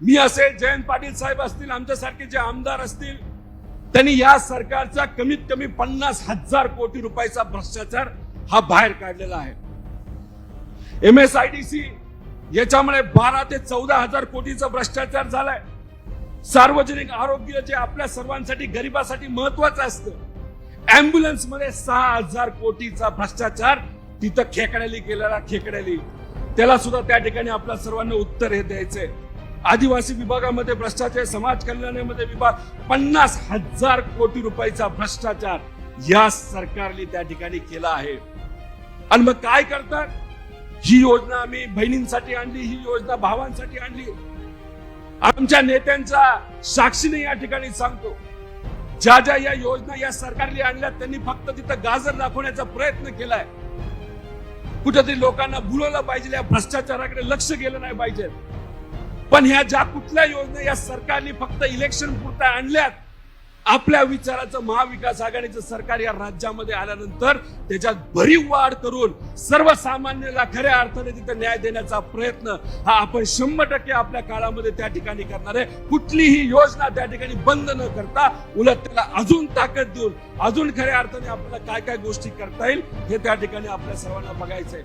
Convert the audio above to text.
मी असे जयंत पाटील साहेब असतील आमच्यासारखे जे आमदार असतील त्यांनी या सरकारचा कमीत कमी पन्नास हजार कोटी रुपयाचा भ्रष्टाचार हा बाहेर काढलेला आहे. M S I D C याच्यामुळे बारा ते चौदा हजार कोटीचा भ्रष्टाचार झालाय. सार्वजनिक आरोग्य जे आपल्या सर्वांसाठी गरिबासाठी महत्वाचं असतं. अँब्युलन्समध्ये सहा हजार कोटीचा भ्रष्टाचार तिथं खेकड्याली गेलेला खेकड्याली. त्याला सुद्धा त्या ठिकाणी आपल्या सर्वांना उत्तर हे द्यायचंय. आदिवासी विभागामध्ये भ्रष्टाचार समाज कल्याणामध्ये विभाग पन्नास हजार कोटी रुपयाचा भ्रष्टाचार या सरकारने त्या ठिकाणी केला आहे. आणि मग काय करतात? ही योजना आम्ही बहिणींसाठी आणली ही योजना भावांसाठी आणली. आमच्या नेत्यांचा साक्षीने या ठिकाणी सांगतो ज्या ज्या या योजना या सरकारने आणल्या त्यांनी फक्त तिथं गाजर दाखवण्याचा प्रयत्न केलाय. कुठेतरी लोकांना बुलवलं पाहिजे या भ्रष्टाचाराकडे लक्ष गेलं नाही पाहिजे. पण ह्या ज्या कुठल्या योजना या सरकारने फक्त इलेक्शन पुरता आणल्यात आपल्या विचाराचं महाविकास आघाडीचं सरकार या राज्यामध्ये आल्यानंतर त्याच्यात भरीव वाढ करून सर्वसामान्याला खऱ्या अर्थाने तिथं न्याय देण्याचा प्रयत्न हा आपण शंभर टक्के आपल्या काळामध्ये त्या ठिकाणी करणार आहे. कुठलीही योजना त्या ठिकाणी बंद न करता उलट त्याला अजून ताकद देऊन अजून खऱ्या अर्थाने आपल्याला काय काय गोष्टी करता येईल हे त्या ठिकाणी आपल्या सर्वांना बघायचंय.